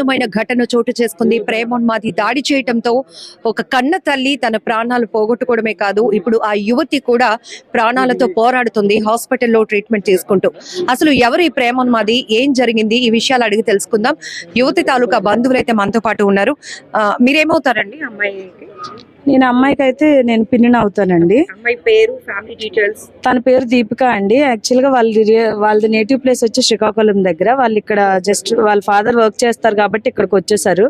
దారుణమైన ఘటన చోటు చేసుకుంది. ప్రేమోన్మాది దాడి చేయటంతో ఒక కన్న తల్లి తన ప్రాణాలు పోగొట్టుకోవడమే కాదు ఇప్పుడు ఆ యువతి కూడా ప్రాణాలతో పోరాడుతుంది హాస్పిటల్లో ట్రీట్మెంట్ తీసుకుంటూ అసలు ఎవరు ఈ ప్రేమోన్మాది? ఏం జరిగింది? ఈ విషయాలు అడిగి తెలుసుకుందాం. యువతి తాలూకా బంధువులు అయితే మనతో పాటు ఉన్నారు. మీరేమవుతారండి అమ్మాయికి? నేను అమ్మాయికి అయితే నేను పిన్నిని అవుతానండి. అమ్మాయి పేరు ఫ్యామిలీ డీటెయిల్స్ తన పేరు దీపిక అండి. యాక్చువల్గా వాళ్ళది నేటివ్ ప్లేస్ వచ్చి శ్రీకాకుళం దగ్గర. వాళ్ళు ఇక్కడ జస్ట్ వాళ్ళ ఫాదర్ వర్క్ చేస్తారు కాబట్టి ఇక్కడికి వచ్చేసారు.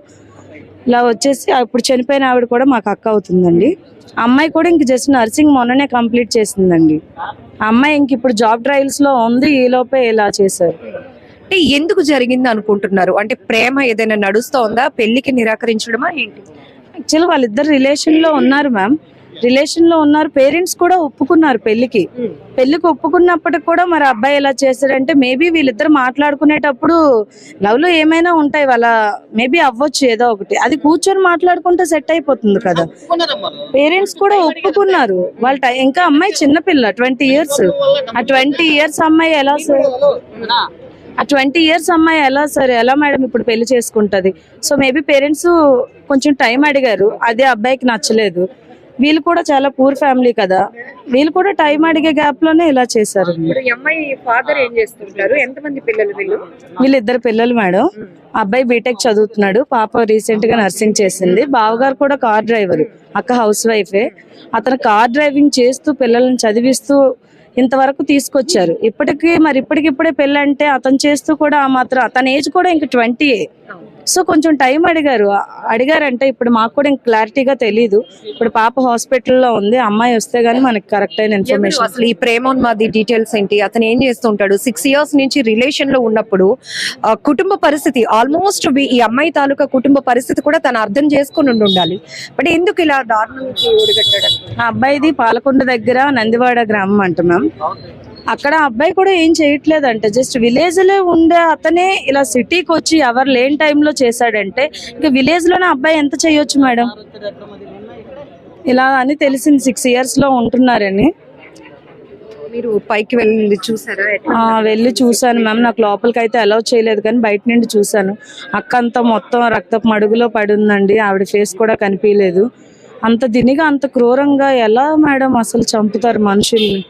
ఇలా వచ్చేసి ఇప్పుడు చనిపోయిన ఆవిడ కూడా మాకు అక్క అవుతుందండి. ఆ అమ్మాయి కూడా ఇంక జస్ట్ నర్సింగ్ మొన్ననే కంప్లీట్ చేసిందండి. ఆ అమ్మాయి ఇంక ఇప్పుడు జాబ్ ట్రయల్స్లో ఉంది. ఈ లోపే ఇలా చేశారు. అంటే ఎందుకు జరిగింది అనుకుంటున్నారు అంటే ప్రేమ ఏదైనా నడుస్తోందా? పెళ్ళికి నిరాకరించడమా ఏంటి? యాక్చువల్ వాళ్ళిద్దరు రిలేషన్లో ఉన్నారు మ్యామ్ రిలేషన్లో ఉన్నారు పేరెంట్స్ కూడా ఒప్పుకున్నారు పెళ్ళికి పెళ్ళికి ఒప్పుకున్నప్పటికి కూడా మరి అబ్బాయి ఎలా చేశాడంటే మేబీ వీళ్ళిద్దరు మాట్లాడుకునేటప్పుడు లవ్లో ఏమైనా ఉంటాయి వాళ్ళ మేబీ అవ్వచ్చు ఏదో ఒకటి. అది కూర్చొని మాట్లాడుకుంటే సెట్ అయిపోతుంది కదా. పేరెంట్స్ కూడా ఒప్పుకున్నారు. వాళ్ళ టై- ఇంకా అమ్మాయి చిన్నపిల్ల ట్వంటీ ఇయర్స్ ఆ ట్వంటీ ఇయర్స్ అమ్మాయి ఎలా సార్ ఆ ట్వంటీ ఇయర్స్ అమ్మాయి ఎలా సరే ఎలా మేడం ఇప్పుడు పెళ్ళి చేసుకుంటది? సో మేబీ పేరెంట్స్ కొంచెం టైం అడిగారు. అదే అబ్బాయికి నచ్చలేదు. వీళ్ళు కూడా చాలా పూర్ ఫ్యామిలీ కదా. వీళ్ళు కూడా టైం అడిగే గ్యాప్లోనే ఇలా చేశారు. అమ్మాయి ఫాదర్ ఏం చేస్తుంటారు? ఎంతమంది పిల్లలు వీళ్ళు? వీళ్ళిద్దరు పిల్లలు మేడం. అబ్బాయి బీటెక్ చదువుతున్నాడు. పాప రీసెంట్గా నర్సింగ్ చేసింది. బావగారు కూడా కార్ డ్రైవర్ అక్క హౌస్ వైఫే అతను కార్ డ్రైవింగ్ చేస్తూ పిల్లల్ని చదివిస్తూ ఇంతవరకు తీసుకొచ్చారు. ఇప్పటికీ మరి ఇప్పటికిప్పుడే పెళ్ళి అంటే అతను చేస్తూ కూడా ఆ మాత్రం అతని ఏజ్ కూడా ఇంక ట్వంటీ సో కొంచెం టైం అడిగారు. అడిగారంటే ఇప్పుడు మాకు కూడా ఇంక క్లారిటీగా తెలియదు ఇప్పుడు పాప హాస్పిటల్లో ఉంది అమ్మాయి వస్తే గానీ మనకి కరెక్ట్ అయిన ఇన్ఫర్మేషన్ అసలు ఈ ప్రేమోన్మాది డీటెయిల్స్ ఏంటి? అతను ఏం చేస్తుంటాడు? సిక్స్ ఇయర్స్ నుంచి రిలేషన్లో ఉన్నప్పుడు కుటుంబ పరిస్థితి ఆల్మోస్ట్ ఈ అమ్మాయి తాలూకా కుటుంబ పరిస్థితి కూడా తను అర్థం చేసుకుని ఉండి ఉండాలి. బట్ ఎందుకు ఇలా దారుణానికి ఒడిగట్టాడు ఆ అబ్బాయిది పాలకొండ దగ్గర నందివాడ గ్రామం అంట మ్యామ్. అక్కడ అబ్బాయి కూడా ఏం చేయట్లేదంట. జస్ట్ విలేజ్లో ఉండే అతనే ఇలా సిటీకి వచ్చి ఎవరు లేని టైంలో చేశాడంటే ఇంకా విలేజ్లోనే అబ్బాయి ఎంత చేయొచ్చు మేడం? ఇలా అని తెలిసింది. సిక్స్ ఇయర్స్లో ఉంటున్నారని. మీరు పైకి వెళ్ళి చూసారా? వెళ్ళి చూశాను మ్యామ్ నాకు లోపలికి అయితే అలౌ చేయలేదు కానీ బయట నుండి చూశాను. అక్క అంతా మొత్తం రక్తపు మడుగులో పడి ఉందండి ఆవిడ ఫేస్ కూడా కనిపించలేదు. అంత దినిగా అంత క్రూరంగా ఎలా మేడం అసలు చంపుతారు మనుషుల్ని?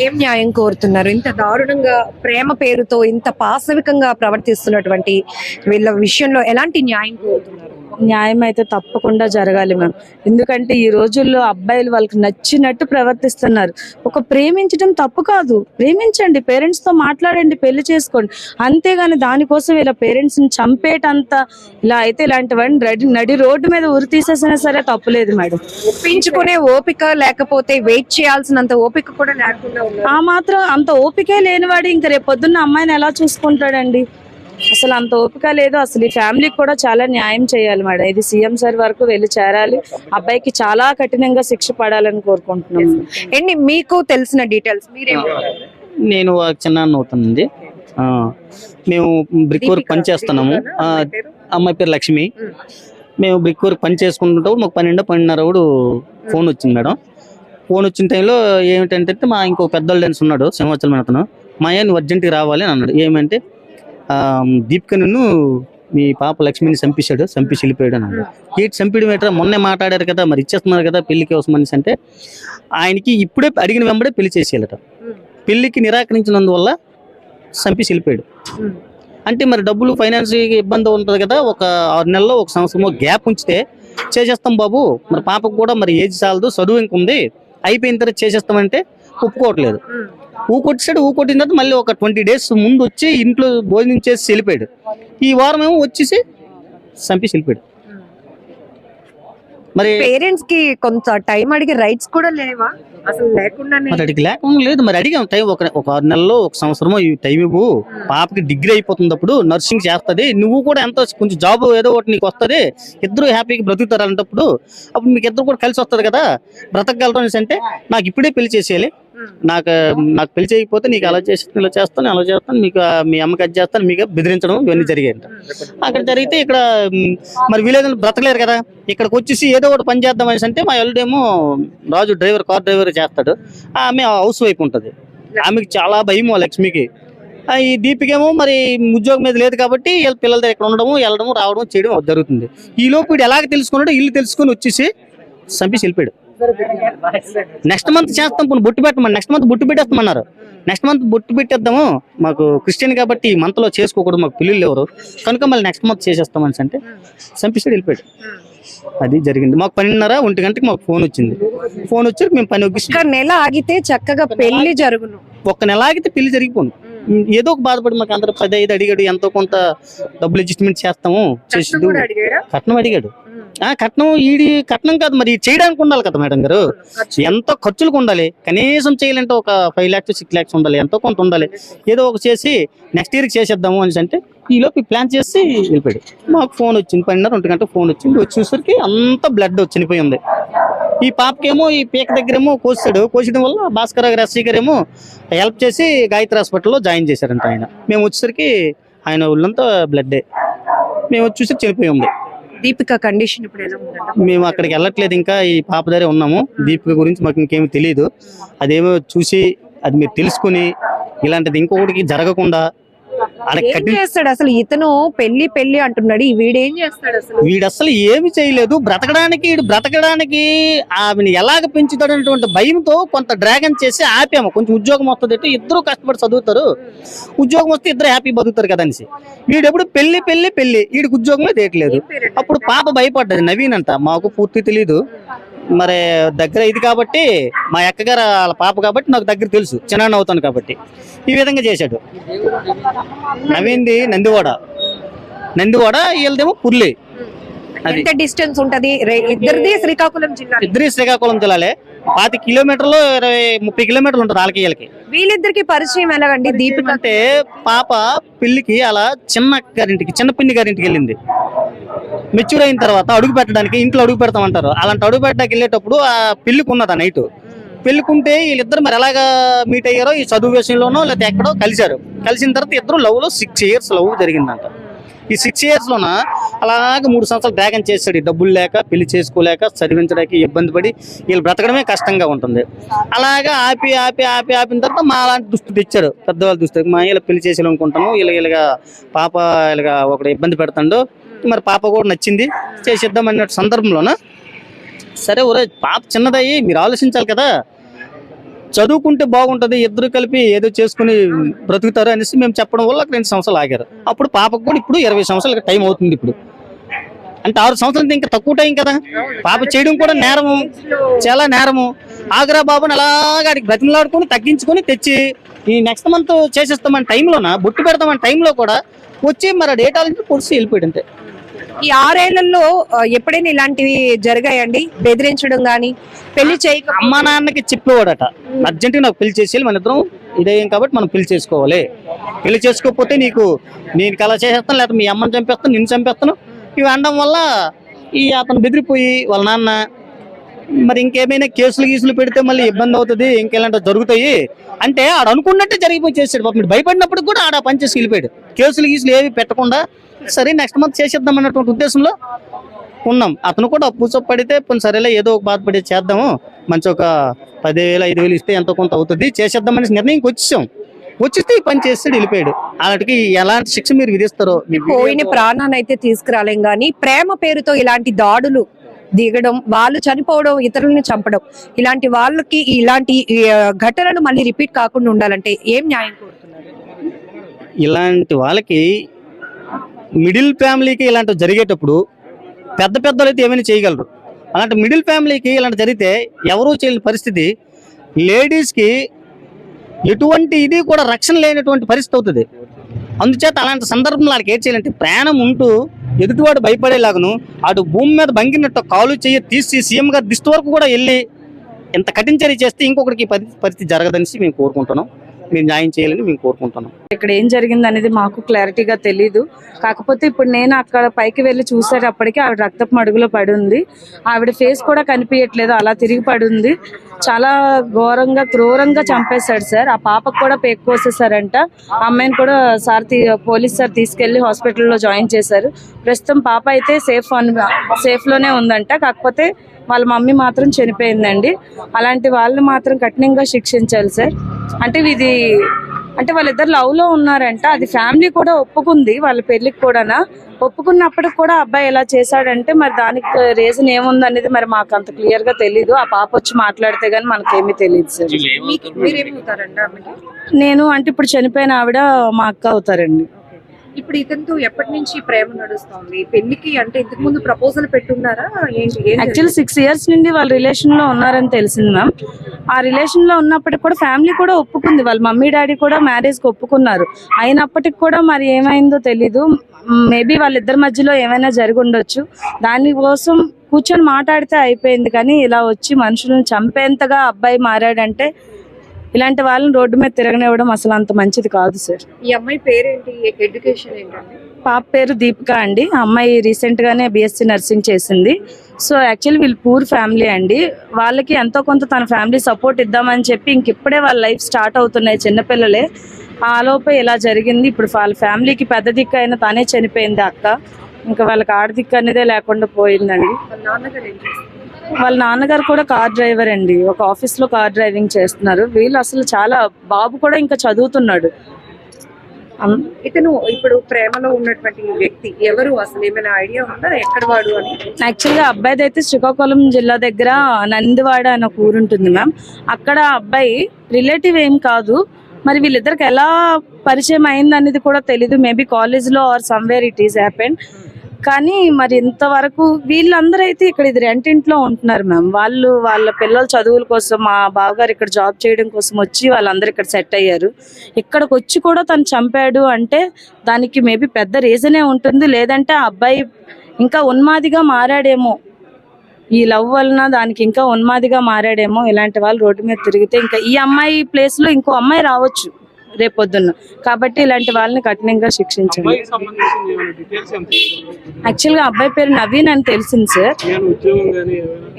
ఏం న్యాయం కోరుతున్నారు? ఇంత దారుణంగా ప్రేమ పేరుతో ఇంత పాశవికంగా ప్రవర్తిస్తున్నటువంటి వీళ్ళ విషయంలో ఎలాంటి న్యాయం కోరుతున్నారు? న్యాయం అయితే తప్పకుండా జరగాలి మ్యామ్. ఎందుకంటే ఈ రోజుల్లో అబ్బాయిలు వాళ్ళకి నచ్చినట్టు ప్రవర్తిస్తున్నారు. ఒక ప్రేమించడం తప్పు కాదు. ప్రేమించండి పేరెంట్స్తో మాట్లాడండి పెళ్ళి చేసుకోండి. అంతేగాని దానికోసం ఇలా పేరెంట్స్ని చంపేటంత ఇలా అయితే ఇలాంటివన్నీ రెడీ నడి రోడ్డు మీద ఉరి తీసేసినా సరే తప్పులేదు మేడం. ఒప్పించుకునే ఓపిక లేకపోతే వెయిట్ చేయాల్సినంత ఓపిక కూడా లేకుండా ఆ మాత్రం అంత ఓపికే లేనివాడు ఇంకా రేపు పొద్దున్న అమ్మాయిని ఎలా చూసుకుంటాడండి? అసలు అంత ఓపిక లేదు. అసలు ఈ ఫ్యామిలీకి కూడా చాలా న్యాయం చేయాలి మేడం. ఇది సీఎం సార్ వరకు వెళ్ళి చేరాలి. అబ్బాయికి చాలా కఠినంగా శిక్ష పడాలని కోరుకుంటున్నాం. ఏంటి మీకు తెలిసిన డీటెయిల్స్ మీరేం నేను ఒక చిన్న ఆ, మేము బ్రిక్ వర్క్ పని చేస్తున్నాము. ఆ, అమ్మాయి పేరు? లక్ష్మి. మేము బ్రిక్ వర్క్ పని చేసుకుంటుంటాం మాకు పన్నెండు పన్నెండున్నర కూడా ఫోన్ వచ్చింది మేడం. ఫోన్ వచ్చిన టైంలో ఏమిటంటే మా ఇంకో పెద్ద డాన్స్ ఉన్నాడు సింహాచలం అతను. మా అయ్య నువ్వు అర్జెంట్గా రావాలి అని అన్నాడు. ఏమంటే ఆ, నిన్ను మీ పాప లక్ష్మిని చంపేశాడు చంపేసి వెళ్ళిపోయాడు అన్నాడు. ఏంటి చంపేయడం ఏంటో మొన్నే మాట్లాడారు కదా మరి ఇచ్చేస్తున్నారు కదా పెళ్ళికి అవసరం అంటే ఆయనకి ఇప్పుడే అడిగిన వెంబడే పెళ్ళి చేసేయాలట. పెళ్ళికి నిరాకరించినందువల్ల చంపేసి వెళ్ళిపోయాడు. అంటే మరి డబ్బులు ఫైనాన్స్ ఇబ్బంది ఉంటుంది కదా ఒక ఆరు నెలలో ఒక సంవత్సరం గ్యాప్ ఉంచితే చేసేస్తాం బాబు. మరి పాపకు కూడా మరి ఏజ్ చాలదు చదువు ఇంకుంది అయిపోయిన తర్వాత చేసేస్తామంటే ఒప్పుకోవట్లేదు. ఊ కొట్టాడు ఊ కొట్టిన తర్వాత మళ్ళీ ఒక ట్వంటీ డేస్ ముందు వచ్చి ఇంట్లో భోజనం చేసి వెళ్ళిపోయాడు. ఈ వారం ఏమో వచ్చేసి చంపేసి వెళ్ళిపోయాడు. మరి పేరెంట్స్కి కొంత టైం అడిగే రైట్స్ కూడా లేవా? అసలు అడిగి లేకుండా లేదు. మరి అడిగాం టైం ఒక ఒక ఆరు నెలల్లో ఒక సంవత్సరమో ఈ టైం ఇవ్వు. పాపకి డిగ్రీ అయిపోతుంది అప్పుడు నర్సింగ్ చేస్తది. నువ్వు కూడా ఎంతో కొంచెం జాబ్ ఏదో ఒకటి నీకు వస్తది. ఇద్దరు హ్యాపీగా బ్రతుకుతారు అలాంటప్పుడు అప్పుడు మీకు ఇద్దరు కూడా కలిసి వస్తుంది కదా. బ్రతకగలరు అంటే నాకు ఇప్పుడే పెళ్ళి చేసేయాలి. నాకు నాకు పెళ్ళి చేయకపోతే నీకు అలా చేసి ఇలా చేస్తాను అలా చేస్తాను మీకు మీ అమ్మకి అది చేస్తాను మీకు బెదిరించడం ఇవన్నీ జరిగాయి అక్కడ జరిగితే ఇక్కడ మరి విలేజ్లో బ్రతకలేరు కదా. ఇక్కడికి వచ్చేసి ఏదో ఒకటి పని చేద్దాం అనేసి అంటే మా ఎల్లుడేమో రాజు డ్రైవర్ కార్ డ్రైవర్ చేస్తాడు. ఆమె హౌస్ వైఫ్ ఉంటుంది. ఆమెకి చాలా భయం ఆ లక్ష్మికి. ఈ దీపికేమో మరి ఉద్యోగం మీద లేదు కాబట్టి వీళ్ళ పిల్లల దగ్గర ఇక్కడ ఉండడము వెళ్ళడము రావడం చేయడం జరుగుతుంది. ఈ లోపు వీడు ఎలాగ తెలుసుకున్నాడో ఇల్లు తెలుసుకొని వచ్చేసి చంపేసి వెళ్ళిపోయాడు. నెక్స్ట్ మంత్ చేస్తాం పోనీ బొట్టు పెట్టమని నెక్స్ట్ మంత్ బొట్టు పెట్టేస్తామన్నారు. నెక్స్ట్ మంత్ బొట్టు పెట్టేద్దాము. మాకు క్రిస్టియన్ కాబట్టి ఈ మంత్లో చేసుకోకూడదు మాకు పిల్లలు ఎవరు కనుక మళ్ళీ నెక్స్ట్ మంత్ చేసేస్తామని అంటే చంపేసాడు వెళ్ళిపోయాడు. అది జరిగింది. మాకు పన్నెండున్నర ఒంటి గంటకి మాకు ఫోన్ వచ్చింది. ఫోన్ వచ్చి మేము పని నెల ఆగితే చక్కగా పెళ్ళి జరుగును. ఒక్క నెల ఆగితే పెళ్ళి జరిగిపోను. ఏదో ఒక బాధపడి మాకు అందరూ పది ఐదు అడిగాడు ఎంతో కొంత డబ్బులు అడ్జస్ట్మెంట్ చేస్తాము చేసి కట్నం అడిగాడు? ఆ కట్నం ఈడి కట్నం కాదు మరి చేయడానికి ఉండాలి కదా మేడం గారు. ఎంతో ఖర్చులకు ఉండాలి? కనీసం చేయాలంటే ఒక ఫైవ్ ల్యాక్స్ సిక్స్ ల్యాక్స్ ఉండాలి ఎంతో కొంత ఉండాలి. ఏదో ఒక చేసి నెక్స్ట్ ఇయర్కి చేసేద్దాము అని అంటే ఈ లోపు ప్లాన్ చేసి వెళ్ళిపోయాడు. మాకు ఫోన్ వచ్చింది పన్నెండు ఒంటి గంట ఫోన్ వచ్చింది. వచ్చేసరికి అంత బ్లడ్ చనిపోయింది ఈ పాపకేమో ఈ పీక దగ్గరేమో కోసాడు. కోసడం వల్ల భాస్కర్ గారు ఎస్సీ హెల్ప్ చేసి గాయత్రి హాస్పిటల్లో జాయిన్ చేశారంట ఆయన. మేము వచ్చేసరికి ఆయన ఒళ్ళంతా బ్లడ్డే. మేము వచ్చేసరికి చనిపోయి ఉంది దీపిక కండిషన్ ఇప్పుడు ఎలా ఉందంట? మేము అక్కడికి వెళ్ళట్లేదు ఇంకా ఈ పాప దగ్గరే ఉన్నాము. దీపిక గురించి మాకు ఇంకేమి తెలియదు అదేమో చూసి అది మీరు తెలుసుకుని ఇలాంటిది ఇంకొకటికి జరగకుండా ఏం చేస్తాడు అసలు? ఇతను పెళ్ళి పెళ్ళి అంటున్నాడు. ఈ వీడేం చేస్తాడు అసలు? వీడు అసలు ఏమి చేయలేదు. బ్రతకడానికి వీడు బ్రతకడానికి ఆమెను ఎలాగ పెంచుతాడనేటువంటి భయంతో కొంత డ్రాగన్ చేసి ఆపాము. కొంచెం ఉద్యోగం వస్తుంది అంటే ఇద్దరు కష్టపడి చదువుతారు. ఉద్యోగం వస్తే ఇద్దరు హ్యాపీ బతుకుతారు కదా అనేసి. వీడు ఎప్పుడు పెళ్ళి పెళ్ళి పెళ్ళి వీడికి ఉద్యోగమే తేయట్లేదు అప్పుడు పాప భయపడ్డది నవీన్ అంట మాకు పూర్తి తెలీదు. మరి దగ్గర ఇది కాబట్టి మా అక్కగారు వాళ్ళ పాప కాబట్టి నాకు దగ్గర తెలుసు. చిన్న అవుతాను కాబట్టి. ఈ విధంగా చేశాడు. నవీన్ది నందివాడ. నందివాడ వీళ్ళదేమో పుర్లి. అది. ఎంత డిస్టెన్స్ ఉంటది? ఇద్దరిది శ్రీకాకుళం జిల్లా ఇద్దరి శ్రీకాకుళం జిల్లాలే. పాతి కిలోమీటర్లు ఇరవై ముప్పై కిలోమీటర్లు ఉంటుంది వాళ్ళకి వీళ్ళకి వీళ్ళిద్దరికి పరిచయం ఎలాగండి? దీపిక అంటే పాప పెళ్ళికి అలా చిన్న గారింటికి చిన్న పిన్ని గారింటికి వెళ్ళింది. మెచ్యూర్ అయిన తర్వాత అడుగు పెట్టడానికి ఇంట్లో అడుగు పెడతామంటారు. అలాంటి అడుగు పెట్టడానికి వెళ్ళేటప్పుడు ఆ పెళ్ళికి ఉన్నది ఆ నైట్ పెళ్ళికుంటే వీళ్ళిద్దరు మరి ఎలాగా మీట్ అయ్యారో ఈ చదువు విషయంలోనో లేకపోతే ఎక్కడో కలిశారు. కలిసిన తర్వాత ఇద్దరు లవ్లో సిక్స్ ఇయర్స్ లవ్ జరిగిందంట. ఈ సిక్స్ ఇయర్స్ లోన అలాగే మూడు సంవత్సరాలు డ్రాగన్ చేశాడు. ఈ డబ్బులు లేక పెళ్ళి చేసుకోలేక చదివించడానికి ఇబ్బంది పడి వీళ్ళు బ్రతకడమే కష్టంగా ఉంటుంది. అలాగా ఆపి ఆపి ఆపి ఆపిన తర్వాత మా అలాంటి దుస్తు తెచ్చారు. పెద్దవాళ్ళ దుస్తు. మా ఇలా పెళ్ళి చేసేయాలనుకుంటాము ఇలా ఇలాగా పాప ఇలాగా ఒకటి ఇబ్బంది పెడతాడు. మరి పాప కూడా నచ్చింది. చేసిద్దాం అన్న సందర్భంలోన? సరే ఒరే పాప చిన్నదయ్యి మీరు ఆలోచించాలి కదా. చదువుకుంటే బాగుంటది ఇద్దరు కలిపి ఏదో చేసుకుని బ్రతుకుతారు అనేసి మేము చెప్పడం వల్ల రెండు సంవత్సరాలు ఆగారు. అప్పుడు పాపకు కూడా ఇప్పుడు ఇరవై సంవత్సరాలు టైం అవుతుంది ఇప్పుడు. అంటే ఆరు సంవత్సరాలు ఇంకా తక్కువ టైం కదా. పాప చేయడం కూడా నేరము చాలా నేరము ఆగ్రా బాబుని అలాగా ఆడికి బ్రతిమలాడుకొని తగ్గించుకొని తెచ్చి ఈ నెక్స్ట్ మంత్ చేసేస్తామని టైంలోన బొట్టు పెడతామని టైంలో కూడా వచ్చి మరి డేటాలు పొడిచి వెళ్ళిపోయాడు అంతే. ఈ ఆరేళ్ళలో ఎప్పుడైనా ఇలాంటివి జరిగాయండి? బెదిరించడం గాని పెళ్ళి చేయక అమ్మా నాన్నకి చెప్పేవాడట. అర్జెంటుగా నాకు పెళ్ళి చేసేయాలి మన ఇద్దరం ఇదేం కాబట్టి మనం పెళ్ళి చేసుకోవాలి. పెళ్ళి చేసుకోకపోతే నీకు నేను కళ చేసేస్తాను లేకపోతే మీ అమ్మని చంపేస్తాను నిన్ను చంపేస్తాను. ఇవి అనడం వల్ల ఈ అతను బెదిరిపోయి వాళ్ళ నాన్న మరి ఇంకేమైనా కేసులు గీసులు పెడితే మళ్ళీ ఇబ్బంది అవుతుంది ఇంకెలాంటి జరుగుతాయి? అంటే ఆడు అనుకున్నట్టే జరిగిపోయి చేసాడు పాపం భయపడినప్పుడు కూడా ఆడ పని చేసి వెళ్ళిపోయాడు. కేసులు గీసులు ఏవి పెట్టకుండా సరే నెక్స్ట్ మంత్ చేసేద్దాం అన్నటువంటి ఉద్దేశంలో ఉన్నాం. అతను కూడా అప్పు పడితే సరేలే ఏదో ఒక బాధపడి చేద్దాము. మంచి ఒక పదివేలు ఐదు వేలు ఇస్తే ఎంతో కొంత అవుతుంది. చేసేద్దామని నిర్ణయంకి వచ్చేసాం వచ్చిస్తే ఈ పని చేస్తాడు వెళ్ళిపోయాడు. అలాంటికి ఎలాంటి శిక్ష మీరు విధిస్తారో పోయిన ప్రాణాన్ని అయితే తీసుకురాలేం గాని ప్రేమ పేరుతో ఇలాంటి దాడులు దిగడం వాళ్ళు చనిపోవడం ఇతరులను చంపడం. ఇలాంటి వాళ్ళకి ఇలాంటి ఈ, ఘటనలు మళ్ళీ రిపీట్ కాకుండా ఉండాలంటే ఏం న్యాయం కోరుతున్నారు? ఇలాంటి వాళ్ళకి మిడిల్ ఫ్యామిలీకి ఇలాంటివి జరిగేటప్పుడు పెద్ద పెద్దలు అయితే ఏమైనా చేయగలరు. అలాంటి మిడిల్ ఫ్యామిలీకి ఇలాంటి జరిగితే ఎవరూ చేయలేని పరిస్థితి. లేడీస్కి ఎటువంటి ఇది కూడా రక్షణ లేనటువంటి పరిస్థితి అవుతుంది. అందుచేత అలాంటి సందర్భంలో వాళ్ళకి ఏం చేయాలంటే ప్రాణం ఉంటూ ఎదుటివాడు భయపడేలాగను అటు భూమి మీద బంగినట్టు కాలు చెయ్యి తీసి సీఎం గారు దిష్టి వరకు కూడా వెళ్ళి ఎంత కఠిన చర్య చేస్తే ఇంకొకరికి పరి- పరిస్థితి జరగదనేసి మేము కోరుకుంటున్నాం. మీరు న్యాయం చేయాలని మేము కోరుకుంటున్నాం. ఇక్కడ ఏం జరిగింది అనేది మాకు క్లారిటీగా తెలీదు. కాకపోతే ఇప్పుడు నేను అక్కడ పైకి వెళ్ళి చూసేటప్పటికి ఆవిడ రక్తపు మడుగులో పడి ఉంది. ఆవిడ ఫేస్ కూడా కనిపించట్లేదు అలా తిరిగి పడి ఉంది. చాలా ఘోరంగా క్రూరంగా చంపేశాడు సార్. ఆ పాపకు కూడా పేక్ కోసేసారంట అమ్మాయిని కూడా సార్ తీ- పోలీస్ సార్ తీసుకెళ్ళి హాస్పిటల్లో జాయిన్ చేశారు. ప్రస్తుతం పాప అయితే సేఫ్ సేఫ్లోనే ఉందంట. కాకపోతే వాళ్ళ మమ్మీ మాత్రం చనిపోయిందండి. అలాంటి వాళ్ళని మాత్రం కఠినంగా శిక్షించాలి సార్. అంటే ఇది అంటే వాళ్ళిద్దరు లవ్లో ఉన్నారంట. అది ఫ్యామిలీ కూడా ఒప్పుకుంది. వాళ్ళ పెళ్ళికి కూడా ఒప్పుకున్నప్పటికి కూడా అబ్బాయి ఎలా చేశాడంటే మరి దానికి రీజన్ ఏముంది అనేది మరి మాకు అంత క్లియర్గా తెలీదు. ఆ పాప వచ్చి మాట్లాడితే గానీ మనకేమీ తెలియదు సార్. నేను అంటే ఇప్పుడు చనిపోయిన ఆవిడ మా అక్క అవుతారండి. ఇప్పుడు ఇతనితో ఎప్పటి నుంచి ప్రేమ నడుస్తోంది? పెళ్ళికి అంటే ఇంతకు ముందు ప్రపోజల్ పెట్టున్నారా ఏంటి యాక్చువల్ సిక్స్ ఇయర్స్ నుండి వాళ్ళ రిలేషన్లో ఉన్నారని తెలిసింది మ్యామ్. ఆ రిలేషన్లో ఉన్నప్పటికి కూడా ఫ్యామిలీ కూడా ఒప్పుకుంది. వాళ్ళ మమ్మీ డాడీ కూడా మ్యారేజ్కి ఒప్పుకున్నారు. అయినప్పటికి కూడా మరి ఏమైందో తెలీదు. మేబీ వాళ్ళిద్దరి మధ్యలో ఏమైనా జరిగి ఉండొచ్చు. దానికోసం కూర్చొని మాట్లాడితే అయిపోయింది. కానీ ఇలా వచ్చి మనుషులను చంపేంతగా అబ్బాయి మారాడంటే ఇలాంటి వాళ్ళని రోడ్డు మీద తిరగనివ్వడం అసలు అంత మంచిది కాదు సార్. ఈ అమ్మాయి పేరేంటి? ఎడ్యుకేషన్ ఏంటండి? పాప పేరు దీపిక అండి. అమ్మాయి రీసెంట్ గానే బిఎస్సి నర్సింగ్ చేసింది. సో యాక్చువల్లీ వీళ్ళు పూర్ ఫ్యామిలీ అండి. వాళ్ళకి ఎంతో కొంత తన ఫ్యామిలీ సపోర్ట్ ఇద్దామని చెప్పి ఇంక ఇప్పుడే వాళ్ళ లైఫ్ స్టార్ట్ అవుతున్నాయి చిన్నపిల్లలే ఆ లోపే ఇలా జరిగింది. ఇప్పుడు వాళ్ళ ఫ్యామిలీకి పెద్ద దిక్కు అయినా తానే చనిపోయింది అక్క. ఇంకా వాళ్ళకి ఆడదిక్కు అనేదే లేకుండా పోయిందండి. వాళ్ళ నాన్నగారు కూడా కార్ డ్రైవర్ అండి. ఒక ఆఫీస్లో కార్ డ్రైవింగ్ చేస్తున్నారు. వీళ్ళు అసలు చాలా బాబు కూడా ఇంకా చదువుతున్నాడు. ఇతను ఇప్పుడు ప్రేమలో ఉన్నటువంటి వ్యక్తి ఎవరు? అసలు ఏమైనా ఐడియా ఉందా? ఎక్కడ వాడు అని? యాక్చువల్గా అబ్బాయిది అయితే శ్రీకాకుళం జిల్లా దగ్గర నందివాడ అనే ఒక ఊరు ఉంటుంది మ్యామ్. అక్కడ అబ్బాయి రిలేటివ్ ఏం కాదు. మరి వీళ్ళిద్దరికి ఎలా పరిచయం అయింది అనేది కూడా తెలీదు. మేబీ కాలేజ్లో or somewhere it is happen కానీ మరి ఇంతవరకు వీళ్ళందరూ అయితే ఇక్కడ ఇది రెంట్ ఇంట్లో ఉంటున్నారు మ్యామ్. వాళ్ళు వాళ్ళ పిల్లల చదువుల కోసం మా బావగారు ఇక్కడ జాబ్ చేయడం కోసం వచ్చి వాళ్ళందరూ ఇక్కడ సెట్ అయ్యారు. ఇక్కడికి వచ్చి కూడా తను చంపాడు అంటే దానికి మేబీ పెద్ద రీజనే ఉంటుంది. లేదంటే ఆ అబ్బాయి ఇంకా ఉన్మాదిగా మారాడేమో. ఈ లవ్ వలన దానికి ఇంకా ఉన్మాదిగా మారాడేమో. ఇలాంటి వాళ్ళు రోడ్డు మీద తిరిగితే ఇంకా ఈ అమ్మాయి ప్లేస్లో ఇంకో అమ్మాయి రావచ్చు. రేపొద్దున్న. కాబట్టి ఇలాంటి వాళ్ళని కఠినంగా శిక్షించండి అమ్మాయికి సంబంధించిన ఏమైనా డీటెయిల్స్ ఏమైనా తెలుసా? యాక్చువల్గా అబ్బాయి పేరు నవీన్ అని తెలిసింది సార్.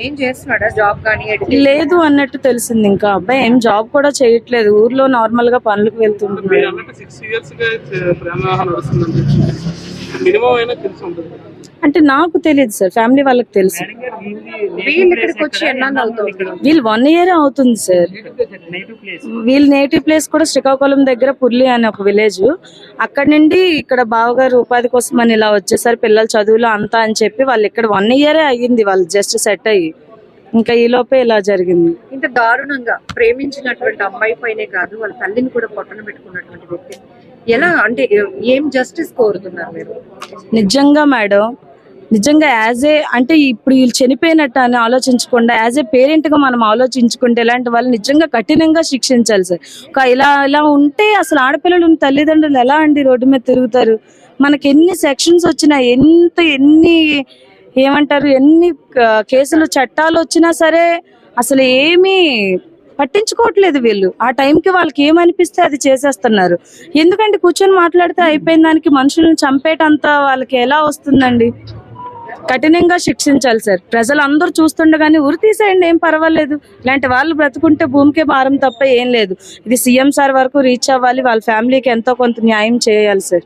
ఏం చేస్తున్నాడా? జాబ్ కానీ? లేదు అన్నట్టు తెలిసింది ఇంకా. అబ్బాయి ఏం జాబ్ కూడా చేయట్లేదు. ఊర్లో నార్మల్గా పనులకు వెళ్తుంటున్నాడు. మినిమం అయినా తెలిసి ఉంటుంది అంటే నాకు తెలియదు సార్ ఫ్యామిలీ వాళ్ళకి తెలుసు. వీళ్ళు ఇక్కడికి వచ్చి ఎన్నాళ్ళు అవుతుంది వీళ్ళు వన్ ఇయర్ అవుతుంది సార్. వీళ్ళ నేటివ్ ప్లేస్ కూడా శ్రీకాకుళం దగ్గర పుర్లి అనే ఒక విలేజ్. అక్కడ నుండి ఇక్కడ బావగారు ఉపాధి కోసం అని ఇలా వచ్చేసారు పిల్లల చదువులు అంతా అని చెప్పి వాళ్ళు ఇక్కడ వన్ ఇయరే అయ్యింది వాళ్ళు జస్ట్ సెట్ అయ్యి. ఇంకా ఈ లోపే ఇలా జరిగింది. ఇంత దారుణంగా ప్రేమించినటువంటి అమ్మాయి పైనే కాదు వాళ్ళ తల్లిని కూడా పొట్టన పెట్టుకున్నటువంటి వ్యక్తి. ఎలా? అంటే ఏం జస్టిస్ కోరుతున్నారు మీరు? నిజంగా మేడం నిజంగా యాజ్ ఏ అంటే ఇప్పుడు వీళ్ళు చనిపోయినట్టు అని ఆలోచించకుండా యాజ్ ఏ పేరెంట్గా మనం ఆలోచించుకుంటే ఇలాంటి వాళ్ళు నిజంగా కఠినంగా శిక్షించాలి సార్. ఒక ఇలా ఇలా ఉంటే అసలు ఆడపిల్లలు ఉన్న తల్లిదండ్రులు ఎలా అండి రోడ్డు మీద తిరుగుతారు? మనకి ఎన్ని సెక్షన్స్ వచ్చినా ఎంత ఎన్ని ఏమంటారు ఎన్ని కేసులు చట్టాలు వచ్చినా సరే అసలు ఏమీ పట్టించుకోవట్లేదు వీళ్ళు. ఆ టైంకి వాళ్ళకి ఏమనిపిస్తే అది చేసేస్తున్నారు. ఎందుకంటే కూర్చొని మాట్లాడితే అయిపోయిన దానికి మనుషులను చంపేటంత వాళ్ళకి ఎలా వస్తుందండి? కఠినంగా శిక్షించాలి సార్. ప్రజలు అందరూ చూస్తుండగానే ఉరి తీసేయండి ఏం పర్వాలేదు. ఇలాంటి వాళ్ళు బ్రతుకుంటే భూమికే భారం తప్ప ఏం లేదు. ఇది సీఎం సార్ వరకు రీచ్ అవ్వాలి వాళ్ళ ఫ్యామిలీకి ఎంతో కొంత న్యాయం చేయాలి సార్.